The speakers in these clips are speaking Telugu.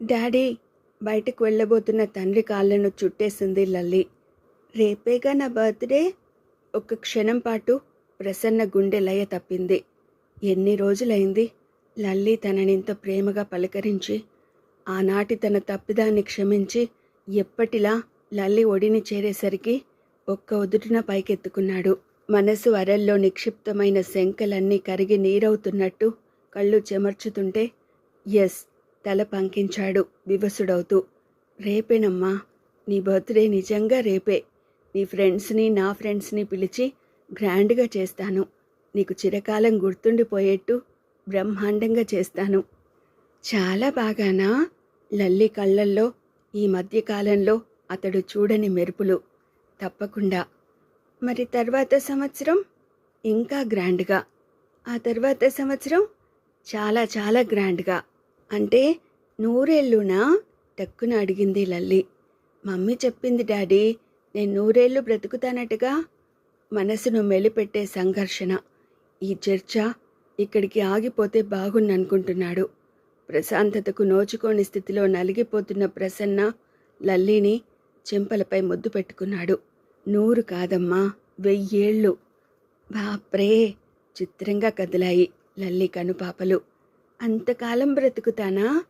డాడీ బయటకు వెళ్ళబోతున్న తండ్రి కాళ్ళను చుట్టేసింది లల్లి. రేపేగా నా బర్త్డే? ఒక క్షణం పాటు ప్రసన్న గుండె లయ తప్పింది. ఎన్ని రోజులైంది? లల్లి తననింత ప్రేమగా పలకరించి ఆనాటి తన తప్పిదాన్ని క్షమించి ఎప్పటిలా లల్లి ఒడిని చేరేసరికి ఒక్క ఉదుటిన పైకెత్తుకున్నాడు. మనసు అరల్లో నిక్షిప్తమైన శంకలన్నీ కరిగి నీరవుతున్నట్టు కళ్ళు చెమర్చుతుంటే ఎస్ తల పంకించాడు వివసుడవుతూ రేపేనమ్మా నీ బర్త్డే నిజంగా రేపే. నీ ఫ్రెండ్స్ని నా ఫ్రెండ్స్ని పిలిచి గ్రాండ్గా చేస్తాను. నీకు చిరకాలం గుర్తుండిపోయేట్టు బ్రహ్మాండంగా చేస్తాను. చాలా బాగానా లల్లి కళ్ళల్లో ఈ మధ్యకాలంలో అతడు చూడని మెరుపులు. తప్పకుండా. మరి తర్వాత సంవత్సరం? ఇంకా గ్రాండ్గా. ఆ తర్వాత సంవత్సరం చాలా చాలా గ్రాండ్గా. అంటే నూరేళ్ళునా? టక్కున అడిగింది లల్లి. మమ్మీ చెప్పింది డాడీ నేను నూరేళ్ళు బ్రతుకుతానట్టుగా? మనసును మెలిపెట్టే సంఘర్షణ. ఈ చర్చ ఇక్కడికి ఆగిపోతే బాగుందనుకుంటున్నాడు. ప్రశాంతతకు నోచుకోని స్థితిలో నలిగిపోతున్న ప్రసన్న లల్లిని చెంపలపై ముద్దు పెట్టుకున్నాడు. నూరు కాదమ్మా వెయ్యేళ్ళు. బాప్రే! చిత్రంగా కదిలాయి లల్లి కనుపాపలు. అంతకాలం బ్రతుకుతానా?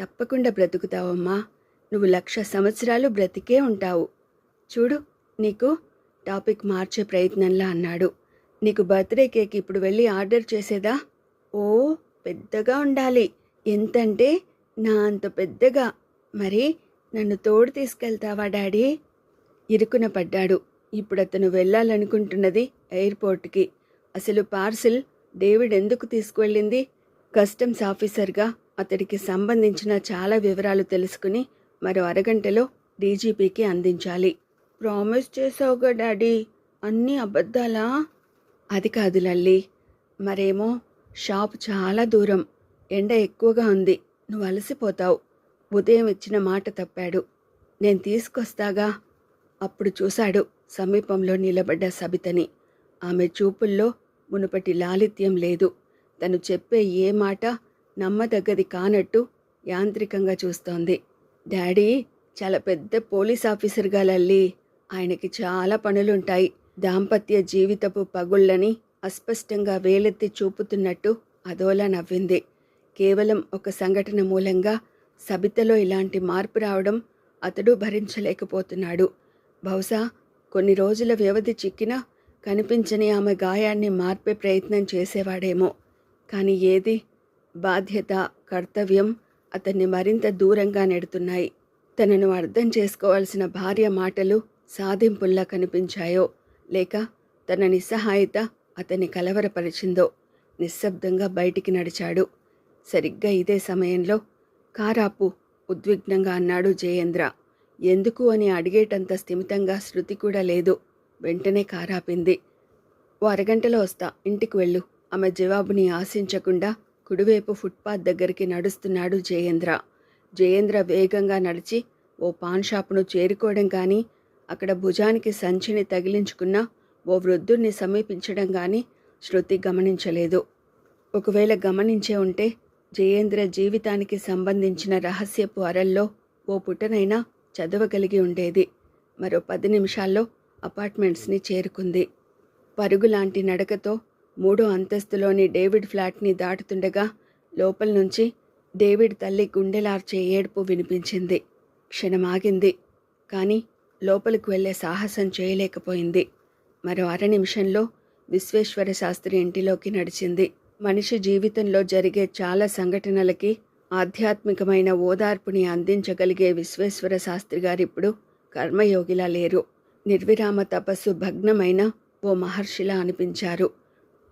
తప్పకుండా బ్రతుకుతావమ్మా. నువ్వు లక్ష సంవత్సరాలు బ్రతికే ఉంటావు. చూడు నీకు టాపిక్ మార్చే ప్రయత్నంలా అన్నాడు. నీకు బర్త్డే కేక్ ఇప్పుడు వెళ్ళి ఆర్డర్ చేసేదా? ఓ పెద్దగా ఉండాలి. ఎంతంటే నా అంత పెద్దగా. మరి నన్ను తోడు తీసుకెళ్తావా డాడీ? ఇరుకున పడ్డాడు. ఇప్పుడు అతను వెళ్ళాలనుకుంటున్నది ఎయిర్పోర్ట్కి. అసలు పార్సిల్ డేవిడ్ ఎందుకు తీసుకువెళ్ళింది? కస్టమ్స్ ఆఫీసర్గా అతడికి సంబంధించిన చాలా వివరాలు తెలుసుకుని మరో అరగంటలో డీజీపీకి అందించాలి. ప్రామిస్ చేసావుగా డాడీ అన్నీ అబద్ధాలా? అది కాదు లల్లి మరేమో షాప్ చాలా దూరం ఎండ ఎక్కువగా ఉంది నువ్వు అలసిపోతావు ఉదయం ఇచ్చిన మాట తప్పాడు నేను తీసుకొస్తాగా. అప్పుడు చూశాడు సమీపంలో నిలబడ్డ సబితని ఆమె చూపుల్లో మునుపటి లాలిత్యం లేదు. తను చెప్పే ఏ మాట నమ్మదగ్గది కానట్టు యాంత్రికంగా చూస్తోంది. డాడీ చాలా పెద్ద పోలీస్ ఆఫీసర్గా లల్లి. ఆయనకి చాలా పనులుంటాయి. దాంపత్య జీవితపు పగుళ్ళని అస్పష్టంగా వేలెత్తి చూపుతున్నట్టు అదోలా నవ్వింది. కేవలం ఒక సంఘటన మూలంగా సబితలో ఇలాంటి మార్పు రావడం అతడు భరించలేకపోతున్నాడు. బహుశా కొన్ని రోజుల వ్యవధి చిక్కినా కనిపించని ఆమె గాయాన్ని మార్పే ప్రయత్నం చేసేవాడేమో. కానీ ఏది? బాధ్యత కర్తవ్యం అతన్ని మరింత దూరంగా నెడుతున్నాయి. తనను అర్థం చేసుకోవాల్సిన భార్య మాటలు సాధింపుల్లా కనిపించాయో లేక తన నిస్సహాయత అతన్ని కలవరపరిచిందో నిశ్శబ్దంగా బయటికి నడిచాడు. సరిగ్గా ఇదే సమయంలో కారాపు ఉద్విగ్నంగా అన్నాడు జయేంద్ర. ఎందుకు అని అడిగేటంత స్థిమితంగా శృతి కూడా లేదు. వెంటనే కారాపింది. ఓ అరగంటలో వస్తా. ఇంటికి వెళ్ళు. ఆమె జవాబుని ఆశించకుండా కుడివైపు ఫుట్పాత్ దగ్గరికి నడుస్తున్నాడు జయేంద్ర. జయేంద్ర వేగంగా నడిచి ఓ పాన్ షాపును చేరుకోవడం కానీ అక్కడ భుజానికి సంచిని తగిలించుకున్న ఓ వృద్ధుణ్ణి సమీపించడం కానీ శృతి గమనించలేదు. ఒకవేళ గమనించే ఉంటే జయేంద్ర జీవితానికి సంబంధించిన రహస్యపు అరల్లో ఓ పుటనైనా చదవగలిగి ఉండేది. మరో పది నిమిషాల్లో అపార్ట్మెంట్స్ని చేరుకుంది. పరుగులాంటి నడకతో మూడో అంతస్తులోని డేవిడ్ ఫ్లాట్ని దాటుతుండగా లోపల నుంచి డేవిడ్ తల్లి గుండెలార్చే ఏడుపు వినిపించింది. క్షణమాగింది. కానీ లోపలికి వెళ్ళే సాహసం చేయలేకపోయింది. మరో అర నిమిషంలో విశ్వేశ్వర శాస్త్రి ఇంటిలోకి నడిచింది. మనిషి జీవితంలో జరిగే చాలా సంఘటనలకి ఆధ్యాత్మికమైన ఓదార్పుని అందించగలిగే విశ్వేశ్వర శాస్త్రి గారిప్పుడు కర్మయోగిలా లేరు. నిర్విరామ తపస్సు భగ్నమైన ఓ మహర్షిలా అనిపించారు.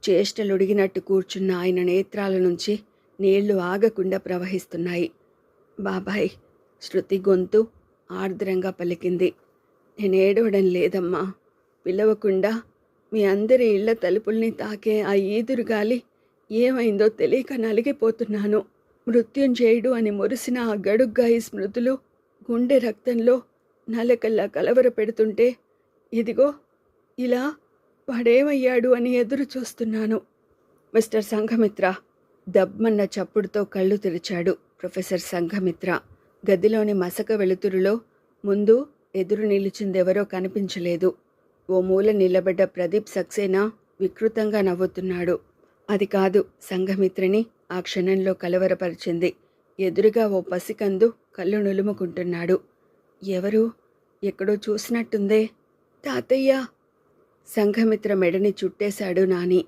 చేష్టలుడిగినట్టు కూర్చున్న ఆయన నేత్రాల నుంచి నీళ్ళు ఆగకుండా ప్రవహిస్తున్నాయి. బాబాయ్ శృతి గొంతు ఆర్ద్రంగా పలికింది. నేను ఏడవడం లేదమ్మా. పిలవకుండా మీ అందరి ఇళ్ళ తలుపుల్ని తాకే ఆ ఈదురు గాలి ఏమైందో తెలియక నలిగిపోతున్నాను. మృత్యుంజయుడు అని మురిసిన ఆ గడుగ్గాయి స్మృతులు గుండె రక్తంలో నలకల్లా కలవర పెడుతుంటే ఇదిగో ఇలా వాడేమయ్యాడు అని ఎదురు చూస్తున్నాను. మిస్టర్ సంఘమిత్ర దబ్మన్న చప్పుడుతో కళ్ళు తెరిచాడు. ప్రొఫెసర్ సంఘమిత్ర గదిలోని మసక వెలుతురులో ముందు ఎదురు నిలిచిందెవరో కనిపించలేదు. ఓ మూల నిలబడ్డ ప్రదీప్ సక్సేనా వికృతంగా నవ్వుతున్నాడు. అది కాదు సంఘమిత్రిని ఆ క్షణంలో కలవరపరిచింది. ఎదురుగా ఓ పసికందు కళ్ళు నులుముకుంటున్నాడు. ఎవరు? ఎక్కడో చూసినట్టుందే. తాతయ్య! సంఘమిత్ర మెడని చుట్టేశాడు నాని.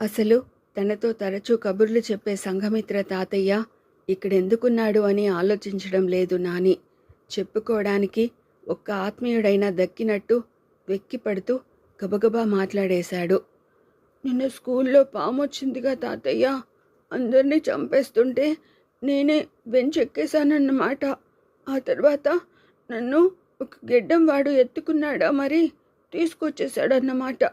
అసలు తనతో తరచూ కబుర్లు చెప్పే సంఘమిత్ర తాతయ్య ఇక్కడెందుకున్నాడు అని ఆలోచించడం లేదు నాని. చెప్పుకోవడానికి ఒక్క ఆత్మీయుడైనా దక్కినట్టు వెక్కిపడుతూ గబగబా మాట్లాడేశాడు. నిన్న స్కూల్లో పాము వచ్చిందిగా తాతయ్య. అందరినీ చంపేస్తుంటే నేనే బెంచెక్కేశానన్నమాట. ఆ తర్వాత నన్ను ఒక గిడ్డం వాడు ఎత్తుకున్నాడా మరి? తీసుకొచ్చేసాడన్నమాట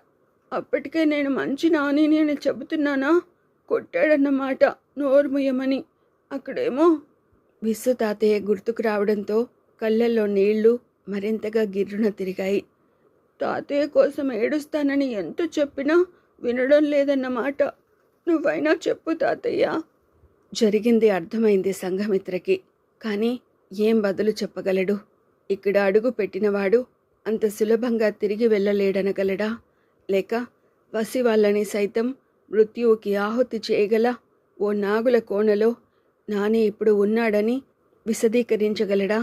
అప్పటికే నేను మంచి నాని నేను చెబుతున్నానా? కొట్టాడన్నమాట నోర్ముయమని అక్కడేమో విస్సు తాతయ్య గుర్తుకు రావడంతో కళ్ళల్లో నీళ్ళు మరింతగా గిర్రున తిరిగాయి. తాతయ్య కోసం ఏడుస్తానని ఎంత చెప్పినా వినడం లేదన్నమాట. నువ్వైనా చెప్పు తాతయ్య. జరిగింది అర్థమైంది సంఘమిత్రకి. కానీ ఏం బదులు చెప్పగలడు? ఇక్కడ అడుగు పెట్టినవాడు అంత సులభంగా తిరిగి వెళ్ళలేడనగలడా? లేక వసి వాళ్ళని సైతం మృత్యువుకి ఆహుతి చేయగల ఓ నాగుల కోణలో నాని ఇప్పుడు ఉన్నాడని విశదీకరించగలడా?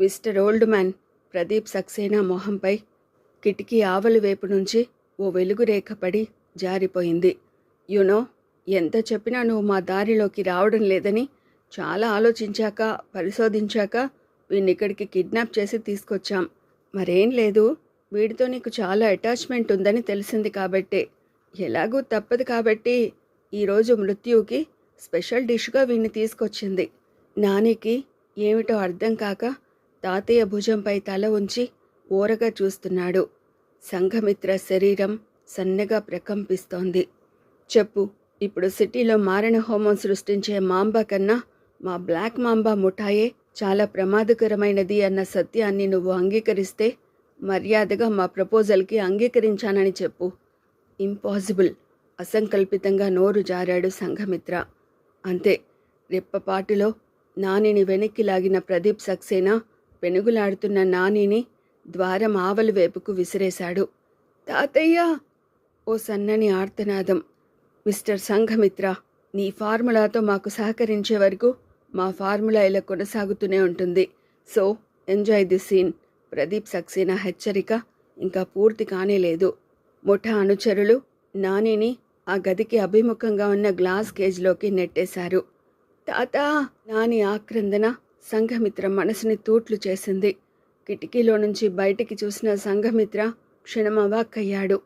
Mister old man Pradeep Saxena మొహంపై కిటికీ ఆవలి వైపు నుంచి ఓ వెలుగు రేఖ పడి జారిపోయింది. యునో ఎంత చెప్పినా నువ్వు మా దారిలోకి రావడం లేదని చాలా ఆలోచించాక పరిశోధించాక వీడిని ఇక్కడికి కిడ్నాప్ చేసి తీసుకొచ్చాం. మరేం లేదు. వీడితో నీకు చాలా అటాచ్మెంట్ ఉందని తెలిసింది కాబట్టే. ఎలాగూ తప్పదు కాబట్టి ఈరోజు మృత్యుకి స్పెషల్ డిష్గా వీడిని తీసుకొచ్చింది. నానికి ఏమిటో అర్థం కాక తాతయ్య భుజంపై తల ఉంచి ఓరగా చూస్తున్నాడు. సంఘమిత్ర శరీరం సన్నగా ప్రకంపిస్తోంది. చెప్పు ఇప్పుడు సిటీలో మారణ హోమం సృష్టించే మాంబా కన్నా మా బ్లాక్ మాంబా ముఠాయే చాలా ప్రమాదకరమైనది అన్న సత్యాన్ని నువ్వు అంగీకరిస్తే మర్యాదగా మా ప్రపోజల్కి అంగీకరించానని చెప్పు. ఇంపాసిబుల్. అసంకల్పితంగా నోరు జారాడు సంఘమిత్ర. అంతే. రెప్పపాటులో నానిని వెనక్కి లాగిన ప్రదీప్ సక్సేనా పెనుగులాడుతున్న నానిని ద్వారం ఆవలి వైపుకు విసిరేశాడు. తాతయ్య! ఓ సన్నని ఆర్తనాదం. మిస్టర్ సంఘమిత్ర నీ ఫార్ములాతో మాకు సహకరించే వరకు మా ఫార్ములా ఇలా కొనసాగుతూనే ఉంటుంది. So enjoy the scene. Pradeep Saxena హెచ్చరిక. ఇంకా పూర్తి కానే లేదు ముఠా అనుచరులు నానిని ఆ గదికి అభిముఖంగా ఉన్న గ్లాస్ కేజ్లోకి నెట్టేశారు. తాత! నాని ఆక్రందన సంఘమిత్ర మనసుని తూట్లు చేసింది. కిటికీలో నుంచి బయటికి చూసిన సంఘమిత్ర క్షణమవాక్కయ్యాడు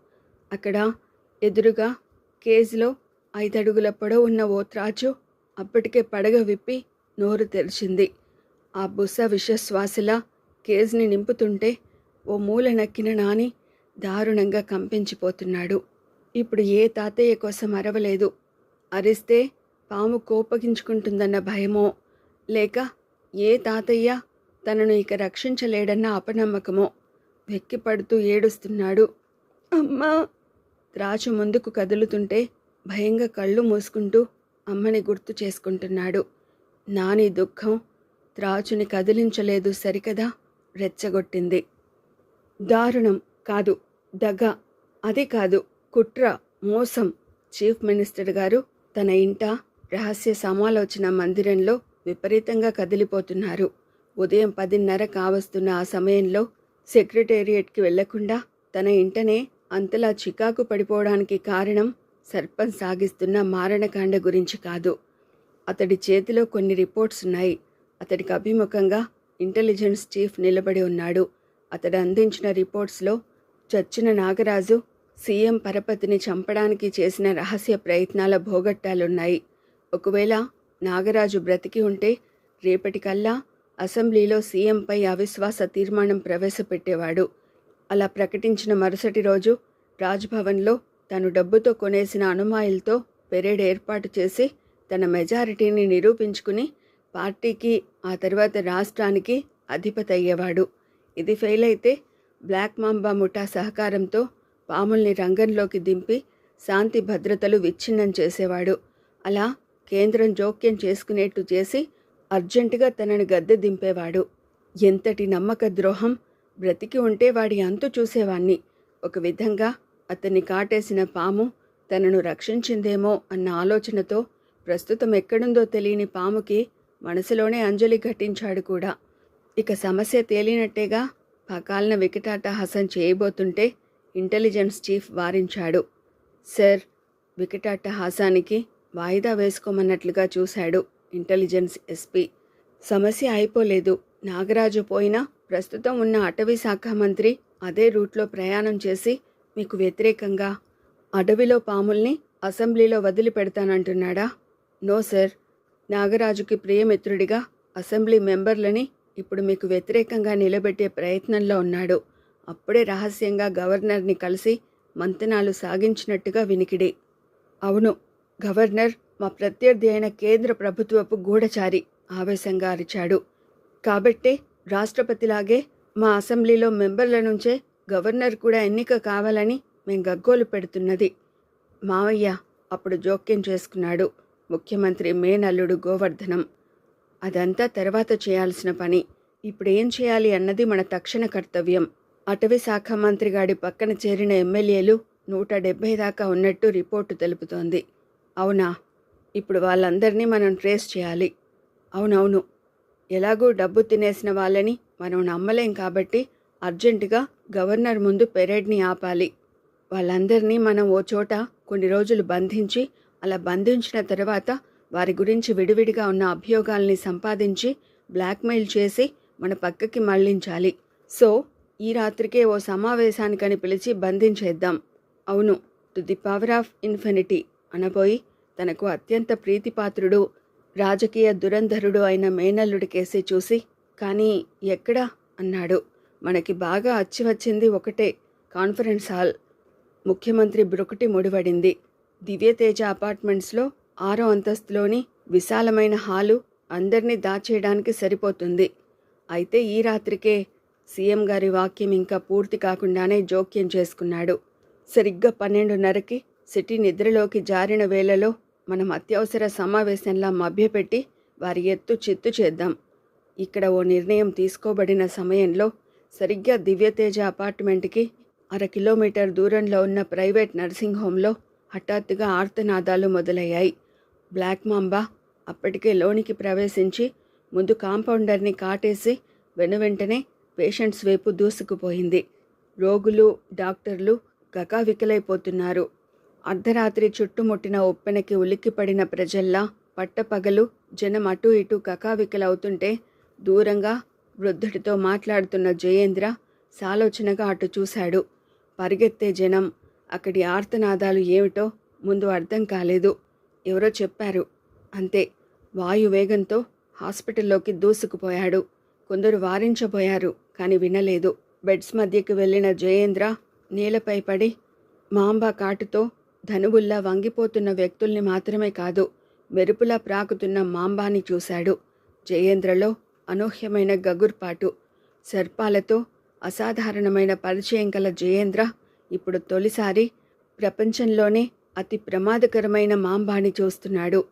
అక్కడ ఎదురుగా కేజ్లో ఐదడుగుల పొడవు ఉన్న ఓ త్రాచు అప్పటికే పడగ విప్పి నోరు తెరిచింది. ఆ బుస విషశ్వాసిలా కేజ్ని నింపుతుంటే ఓ మూల నక్కిన నాని దారుణంగా కంపించిపోతున్నాడు. ఇప్పుడు ఏ తాతయ్య కోసం అరవలేదు. అరిస్తే పాము కోపగించుకుంటుందన్న భయమో లేక ఏ తాతయ్య తనను ఇక రక్షించలేడన్న అపనమ్మకమో వెక్కిపడుతూ ఏడుస్తున్నాడు. అమ్మా! త్రాచు ముందుకు కదులుతుంటే భయంగా కళ్ళు మూసుకుంటూ అమ్మని గుర్తు చేసుకుంటున్నాడు. నాని దుఃఖం త్రాచుని కదిలించలేదు సరికదా? రెచ్చగొట్టింది. దారుణం కాదు దగ. అది కాదు కుట్ర మోసం. చీఫ్ మినిస్టర్ గారు తన ఇంట రహస్య సమాలోచన మందిరంలో విపరీతంగా కదిలిపోతున్నారు. ఉదయం పదిన్నర కావస్తున్న ఆ సమయంలో సెక్రటేరియట్కి వెళ్ళకుండా తన ఇంటనే అంతలా చికాకు పడిపోవడానికి కారణం సర్పంచ్ సాగిస్తున్న మారణకాండ గురించి కాదు. అతడి చేతిలో కొన్ని రిపోర్ట్స్ ఉన్నాయి. అతడికి అభిముఖంగా ఇంటెలిజెన్స్ చీఫ్ నిలబడి ఉన్నాడు. అతడు అందించిన రిపోర్ట్స్లో చచ్చిన నాగరాజు సీఎం పరపతిని చంపడానికి చేసిన రహస్య ప్రయత్నాల భోగట్టాలున్నాయి. ఒకవేళ నాగరాజు బ్రతికి ఉంటే రేపటికల్లా అసెంబ్లీలో సీఎంపై అవిశ్వాస తీర్మానం ప్రవేశపెట్టేవాడు. అలా ప్రకటించిన మరుసటి రోజు రాజ్భవన్లో తను డబ్బుతో కొనేసిన అనుమాయిలతో పెరేడ్ ఏర్పాటు చేసి తన మెజారిటీని నిరూపించుకుని పార్టీకి ఆ తర్వాత రాష్ట్రానికి అధిపతి అయ్యేవాడు ఇది ఫెయిల్ అయితే బ్లాక్ మాంబా ముఠా సహకారంతో పాముల్ని రంగంలోకి దింపి శాంతి భద్రతలు విచ్ఛిన్నం చేసేవాడు. అలా కేంద్రం జోక్యం చేసుకునేట్టు చేసి అర్జెంటుగా తనని గద్దె దింపేవాడు. ఎంతటి నమ్మక ద్రోహం! బ్రతికి ఉంటే వాడి అంతు చూసేవాణ్ణి. ఒక విధంగా అతన్ని కాటేసిన పాము తనను రక్షించిందేమో అన్న ఆలోచనతో ప్రస్తుతం ఎక్కడుందో తెలియని పాముకి మనసులోనే అంజలి ఘటించాడు కూడా. ఇక సమస్య తేలినట్టేగా పకాలన వికటాటహాసం చేయబోతుంటే ఇంటెలిజెన్స్ చీఫ్ వారించాడు. సార్ వికటాటహాసానికి వాయిదా వేసుకోమన్నట్లుగా చూశాడు ఇంటెలిజెన్స్ ఎస్పీ. సమస్య అయిపోలేదు. నాగరాజు పోయినా ప్రస్తుతం ఉన్న అటవీ శాఖ మంత్రి అదే రూట్లో ప్రయాణం చేసి మీకు వ్యతిరేకంగా అడవిలో పాముల్ని అసెంబ్లీలో వదిలిపెడతానంటున్నాడా? No sir. నాగరాజుకి ప్రియమిత్రుడిగా అసెంబ్లీ మెంబర్లని ఇప్పుడు మీకు వ్యతిరేకంగా నిలబెట్టే ప్రయత్నంలో ఉన్నాడు. అప్పుడే రహస్యంగా గవర్నర్ని కలిసి మంతనాలు సాగించినట్టుగా వినికిడి. అవును గవర్నర్ మా ప్రత్యర్థి అయిన కేంద్ర ప్రభుత్వపు గూఢచారి ఆవేశంగా అరిచాడు. కాబట్టే రాష్ట్రపతిలాగే మా అసెంబ్లీలో మెంబర్ల నుంచే గవర్నర్ కూడా ఎన్నిక కావాలని మేం గగ్గోలు పెడుతున్నది. మావయ్య అప్పుడు జోక్యం చేసుకున్నాడు. ముఖ్యమంత్రి మేనల్లుడు గోవర్ధనం. అదంతా తర్వాత చేయాల్సిన పని. ఇప్పుడు ఏం చేయాలి అన్నది మన తక్షణ కర్తవ్యం. అటవీ శాఖ మంత్రి గాడి పక్కన చేరిన ఎమ్మెల్యేలు నూట డెబ్బై దాకా ఉన్నట్టు రిపోర్టు తెలుపుతోంది. అవునా? ఇప్పుడు వాళ్ళందరినీ మనం ట్రేస్ చేయాలి. అవునవును. ఎలాగూ డబ్బు తినేసిన వాళ్ళని మనం నమ్మలేం కాబట్టి అర్జెంటుగా గవర్నర్ ముందు పెరేడ్ని ఆపాలి. వాళ్ళందరినీ మనం ఓ చోట కొన్ని రోజులు బంధించి అలా బంధించిన తర్వాత వారి గురించి విడివిడిగా ఉన్న అభియోగాల్ని సంపాదించి బ్లాక్మెయిల్ చేసి మన పక్కకి మళ్ళించాలి. సో ఈ రాత్రికే ఓ సమావేశానికని పిలిచి బంధించేద్దాం. అవును to the power of infinity అనబోయి తనకు అత్యంత ప్రీతిపాత్రుడు రాజకీయ దురంధరుడు అయిన మేనల్లుడి కేసి చూసి కానీ ఎక్కడా? అన్నాడు. మనకి బాగా అచ్చి వచ్చింది ఒకటే కాన్ఫరెన్స్ హాల్. ముఖ్యమంత్రి బ్రుకుటి ముడివడింది దివ్యతేజ అపార్ట్మెంట్స్లో ఆరో అంతస్తులోని విశాలమైన హాలు అందరినీ దాచేయడానికి సరిపోతుంది. అయితే ఈ రాత్రికే సీఎం గారి వాక్యం ఇంకా పూర్తి కాకుండానే జోక్యం చేసుకున్నాడు. సరిగ్గా పన్నెండున్నరకి సిటీ నిద్రలోకి జారిన వేళలో మనం అత్యవసర సమావేశంలా మభ్యపెట్టి వారి ఎత్తు చిత్తు చేద్దాం. ఇక్కడ ఓ నిర్ణయం తీసుకోబడిన సమయంలో సరిగ్గా దివ్యతేజ అపార్ట్మెంట్కి అర కిలోమీటర్ దూరంలో ఉన్న ప్రైవేట్ నర్సింగ్ హోంలో హఠాత్తుగా ఆర్తనాదాలు మొదలయ్యాయి. బ్లాక్ మాంబా అప్పటికే లోనికి ప్రవేశించి ముందు కాంపౌండర్ని కాటేసి వెనువెంటనే పేషెంట్స్ వైపు దూసుకుపోయింది. రోగులు డాక్టర్లు గకావికలైపోతున్నారు అర్ధరాత్రి చుట్టుముట్టిన ఉప్పెనకి ఉలిక్కిపడిన ప్రజల్లా పట్టపగలు జనం అటూ ఇటూ కకావికలవుతుంటే దూరంగా వృద్ధుడితో మాట్లాడుతున్న జయేంద్ర సాలోచనగా అటు చూశాడు. పరిగెత్తే జనం అక్కడి ఆర్తనాదాలు ఏమిటో ముందు అర్థం కాలేదు. ఎవరో చెప్పారు. అంతే. వాయువేగంతో హాస్పిటల్లోకి దూసుకుపోయాడు. కొందరు వారించబోయారు కానీ వినలేదు. బెడ్స్ మధ్యకి వెళ్ళిన జయేంద్ర నేలపై పడి మాంబా కాటుతో ధనువుల్లా వంగిపోతున్న వ్యక్తుల్ని మాత్రమే కాదు మెరుపులా ప్రాకుతున్న మాంబాని చూశాడు. జయేంద్రలో అనూహ్యమైన గగుర్పాటు సర్పాలతో అసాధారణమైన పరిచయం గల జయేంద్ర ఇప్పుడు తొలిసారి ప్రపంచంలోనే అతి ప్రమాదకరమైన మాంబాని చూస్తున్నాడు.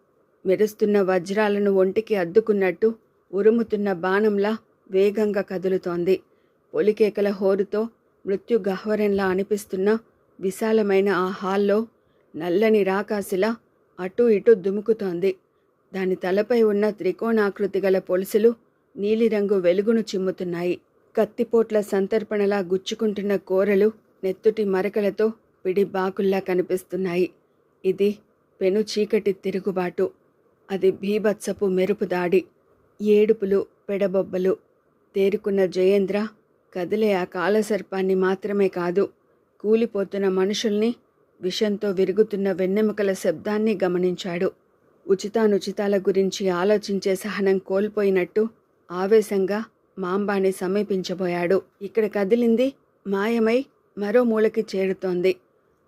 మెరుస్తున్న వజ్రాలను ఒంటికి అద్దుకున్నట్టు ఉరుముతున్న బాణంలా వేగంగా కదులుతోంది. పొలికేకల హోరుతో మృత్యు గహ్వరంలా అనిపిస్తున్న విశాలమైన ఆ హాల్లో నల్లని రాకాశిలా అటూ ఇటూ దుముకుతోంది. దాని తలపై ఉన్న త్రికోణాకృతి గల పొలుసులు నీలిరంగు వెలుగును చిమ్ముతున్నాయి. కత్తిపోట్ల సంతర్పణలా గుచ్చుకుంటున్న కూరలు నెత్తుటి మరకలతో పిడి బాకుల్లా కనిపిస్తున్నాయి. ఇది పెను చీకటి తిరుగుబాటు. అది భీభత్సపు మెరుపు దాడి. ఏడుపులు పెడబొబ్బలు. తేరుకున్న జయేంద్ర కదిలే ఆ కాలసర్పాన్ని మాత్రమే కాదు కూలిపోతున్న మనుషుల్ని విషంతో విరుగుతున్న వెన్నెముకల శబ్దాన్ని గమనించాడు. ఉచితానుచితాల గురించి ఆలోచించే సహనం కోల్పోయినట్టు ఆవేశంగా మాంబాని సమీపించబోయాడు. ఇక్కడ కదిలింది మాయమై మరో మూలకి చేరుతోంది.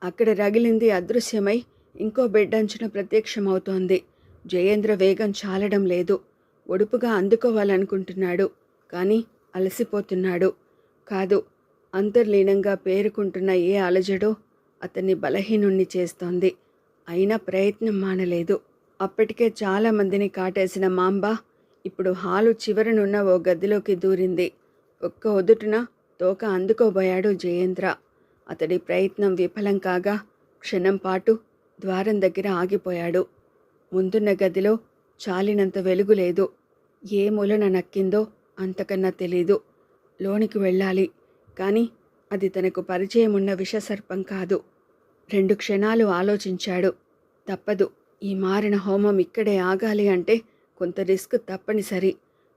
అక్కడ రగిలింది అదృశ్యమై ఇంకో బిడ్డంచున ప్రత్యక్షమవుతోంది. జయేంద్ర వేగం చాలడం లేదు. ఒడుపుగా అందుకోవాలనుకుంటున్నాడు కానీ అలసిపోతున్నాడు. కాదు అంతర్లీనంగా పేరుకుంటున్న ఏ అలజడో అతన్ని బలహీనుణ్ణి చేస్తోంది. అయినా ప్రయత్నం మానలేదు. అప్పటికే చాలామందిని కాటేసిన మాంబ ఇప్పుడు హాలు చివరనున్న ఓ గదిలోకి దూరింది. ఒక్క ఒదుటున తోక అందుకోబోయాడు జయేంద్ర. అతడి ప్రయత్నం విఫలం కాగా క్షణం పాటు ద్వారం దగ్గర ఆగిపోయాడు. ముందున్న గదిలో చాలినంత వెలుగు లేదు. ఏ మూలన నక్కిందో అంతకన్నా తెలీదు. లోనికి వెళ్ళాలి. కానీ అది తనకు పరిచయం ఉన్న విషసర్పం కాదు. రెండు క్షణాలు ఆలోచించాడు. తప్పదు. ఈ మారిన హోమం ఇక్కడే ఆగాలి అంటే కొంత రిస్క్ తప్పనిసరి.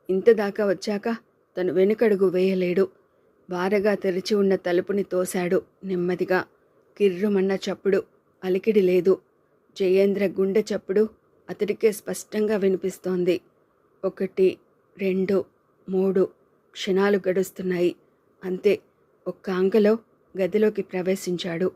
ఇంతదాకా వచ్చాక తను వెనుకడుగు వేయలేడు. వారగా తెరిచి ఉన్న తలుపుని తోశాడు నెమ్మదిగా. కిర్రుమన్న చప్పుడు అలికిడి లేదు. జయేంద్ర గుండె చప్పుడు అతడికే స్పష్టంగా వినిపిస్తోంది. ఒకటి రెండు మూడు క్షణాలు గడుస్తున్నాయి. అంతే ఒక్క అంకలో గదిలోకి ప్రవేశించాడు.